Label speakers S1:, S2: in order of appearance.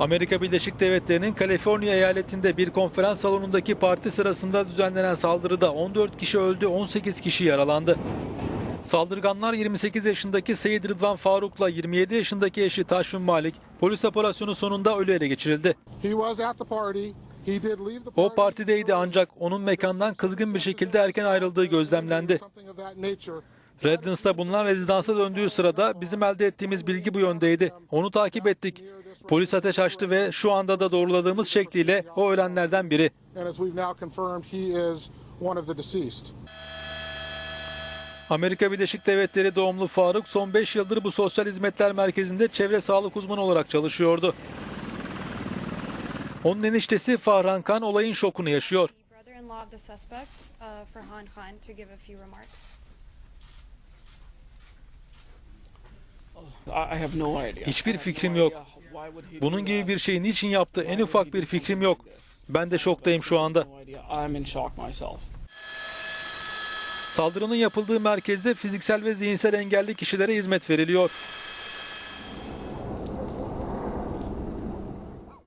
S1: Amerika Birleşik Devletleri'nin Kaliforniya eyaletinde bir konferans salonundaki parti sırasında düzenlenen saldırıda 14 kişi öldü, 18 kişi yaralandı. Saldırganlar 28 yaşındaki Seyit Rıdvan Faruk'la 27 yaşındaki eşi Taşvin Malik polis operasyonu sonunda ölü ele geçirildi. O partideydi ancak onun mekandan kızgın bir şekilde erken ayrıldığı gözlemlendi. Redlands'ta bulunan rezidansa döndüğü sırada bizim elde ettiğimiz bilgi bu yöndeydi. Onu takip ettik. Polis ateş açtı ve şu anda da doğruladığımız şekliyle o ölenlerden biri. Amerika Birleşik Devletleri doğumlu Faruk son 5 yıldır bu sosyal hizmetler merkezinde çevre sağlık uzmanı olarak çalışıyordu. Onun eniştesi Fahran Khan olayın şokunu yaşıyor. Hiçbir
S2: I have
S1: fikrim
S2: no
S1: yok. Bunun gibi bir şeyi niçin yaptı en ufak bir fikrim yok. Ben de şoktayım şu anda. Saldırının yapıldığı merkezde fiziksel ve zihinsel engelli kişilere hizmet veriliyor.